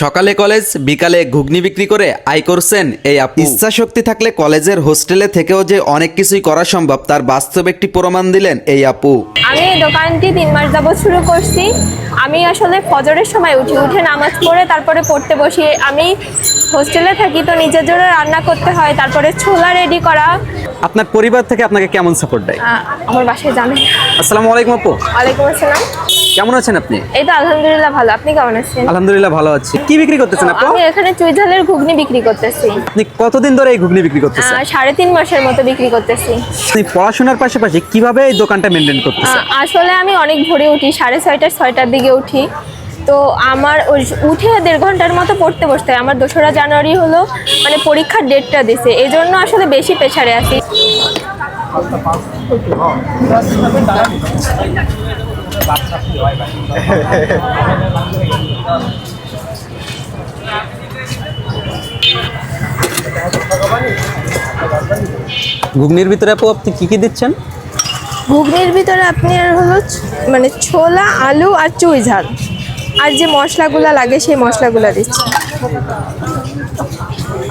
সকালে কলেজ বিকালে ঘুগনি বিক্রি করে আয় করছেন এই আপু। ইচ্ছা শক্তি থাকলে কলেজের হোস্টেলে থেকেও যে অনেক কিছুই করা সম্ভব তার বাস্তব একটি প্রমাণ দিলেন এই আপু। আমি এই দোকানটি তিন মাস যাবৎ শুরু করছি। আমি আসলে ফজরের সময় উঠি উঠে নামাজ পড়ে তারপরে পড়তে বসি। আমি হোস্টেলে থাকি তো নিজের জন্য রান্না করতে হয় তারপরে ছোলা রেডি করা। আপনার পরিবার থেকে আপনাকে কেমন সাপোর্ট দেয়? আমার বাসায় জানেন আসসালামু আলাইকুম আপু। ওয়ালাইকুম আসসালাম। কেমন আছেন আপনি? এই তো আলহামদুলিল্লাহ ভালো। আপনি কেমন আছেন? আলহামদুলিল্লাহ ভালো আছি। কি বিক্রি করতেছেন আপনি আমি এখানে চুইঝালের ঘুগনি বিক্রি করতেছি। আপনি কতদিন ধরে এই ঘুগনি বিক্রি করতেছেন? সাড়ে তিন মাসের মতো বিক্রি করতেছি। আপনি পড়াশোনার পাশাপাশি কীভাবে এই দোকানটা মেনটেন করতেছেন? আসলে আমি অনেক ভোরে উঠি সাড়ে ছয়টা ছয়টার দিকে উঠি। তো আমার ওই উঠে দেড় ঘণ্টার মতো পড়তে বসতে হয়। আমার দোসরা জানুয়ারি হলো মানে পরীক্ষার ডেটটা দিছে। এই জন্য আসলে বেশি প্রেশারে আছি। ঘুগনির ভিতরে আপু আপনি কি কি দিচ্ছেন? ঘুগনির ভিতরে আপনার হলো মানে ছোলা আলু আর চুই ঝাল। আর যে মশলাগুলো লাগে সেই মশলাগুলো দিচ্ছি।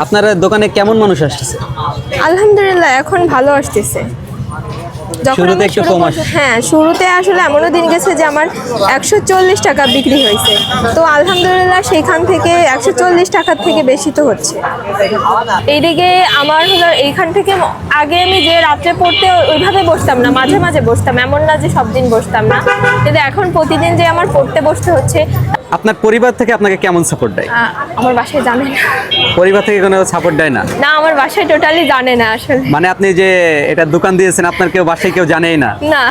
আপনার দোকানে কেমন মানুষ আসতেছে? আলহামদুলিল্লাহ এখন ভালো আসতেছে। শুরুতে একটু কম। হ্যাঁ শুরুতে আসলে এমনও দিন গেছে যে আমার একশো চল্লিশ টাকা বিক্রি হয়েছে। তো আলহামদুলিল্লাহ সেখান থেকে একশো চল্লিশ টাকার থেকে বেশি তো হচ্ছে। এইদিকে আমার হলো এইখান থেকে আগে আমি যে রাত্রে পড়তে ওইভাবে বসতাম না মাঝে মাঝে বসতাম এমন না যে সব দিন বসতাম না। কিন্তু এখন প্রতিদিন যে আমার পড়তে বসতে হচ্ছে আপনার পরিবার থেকে আপনাকে কেমন সাপোর্ট দেয়? আমার বাসায় জানে না। পরিবার থেকে কোনো সাপোর্ট দেয় না? না আমার বাসায় টোটালি জানে না আসলে। মানে আপনি যে এটা দোকান দিয়েছেন আপনার কেউ বাসায় কেউ জানেই না। না।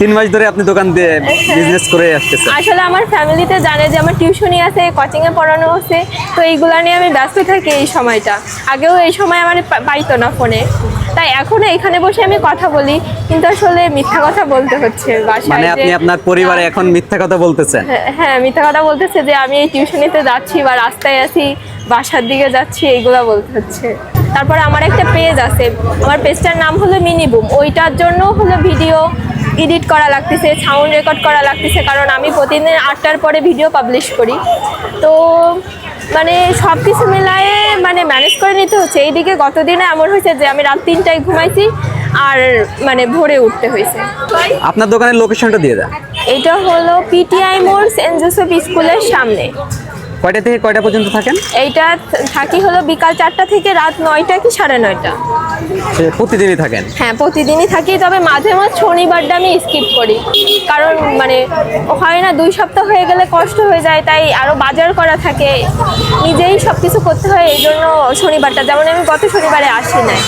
তিন মাস ধরে আপনি দোকান দিয়ে বিজনেস করে আসতেছেন। আসলে আমার ফ্যামিলিতে জানে যে আমার টিউশনি আছে কোচিং এ পড়ানো আছে তো এইগুলা নিয়ে আমি ব্যস্ত থাকি এই সময়টা। আগেও এই সময় আমার পাইতো না ফোনে তাই এখনও এখানে বসে আমি কথা বলি। কিন্তু আসলে মিথ্যা কথা বলতে হচ্ছে বাসায় মানে আপনি আপনার পরিবারে এখন মিথ্যা কথা বলতেছেন? হ্যাঁ, হ্যাঁ মিথ্যা কথা বলতেছে যে আমি এই টিউশনিতে যাচ্ছি বা রাস্তায় আছি বাসার দিকে যাচ্ছি এইগুলা বলতে হচ্ছে। তারপর আমার একটা পেজ আছে। আমার পেজটার নাম হলো মিনি বুম ওইটার জন্য হলো ভিডিও এডিট করা লাগতেছে সাউন্ড রেকর্ড করা লাগতেছে কারণ আমি প্রতিদিন আটটার পরে ভিডিও পাবলিশ করি। তো মানে সব কিছু মিলায়ে মানে ম্যানেজ করে নিতে হচ্ছে। এইদিকে গতদিনে এমন হয়েছে যে আমি রাত তিনটায় ঘুমাইছি আর মানে ভোরে উঠতে হয়েছে। আপনার দোকানের লোকেশনটা দিয়ে দেন। এটা হলো পিটিআই মোড় সেন্ট জোসেফ স্কুলের সামনে। কয়টা থেকে কয়টা পর্যন্ত থাকেন? এইটা থাকি হলো বিকাল চারটা থেকে রাত নয়টা কি সাড়ে নয়টা। প্রতিদিনই থাকেন? হ্যাঁ প্রতিদিনই থাকি তবে মাঝে মাঝে শনিবারটা আমি স্কিপ করি। কারণ মানে হয় না দুই সপ্তাহ হয়ে গেলে কষ্ট হয়ে যায় তাই আরও বাজার করা থাকে। নিজেই সব কিছু করতে হয় এই জন্য শনিবারটা। যেমন আমি গত শনিবারে আসি নাই।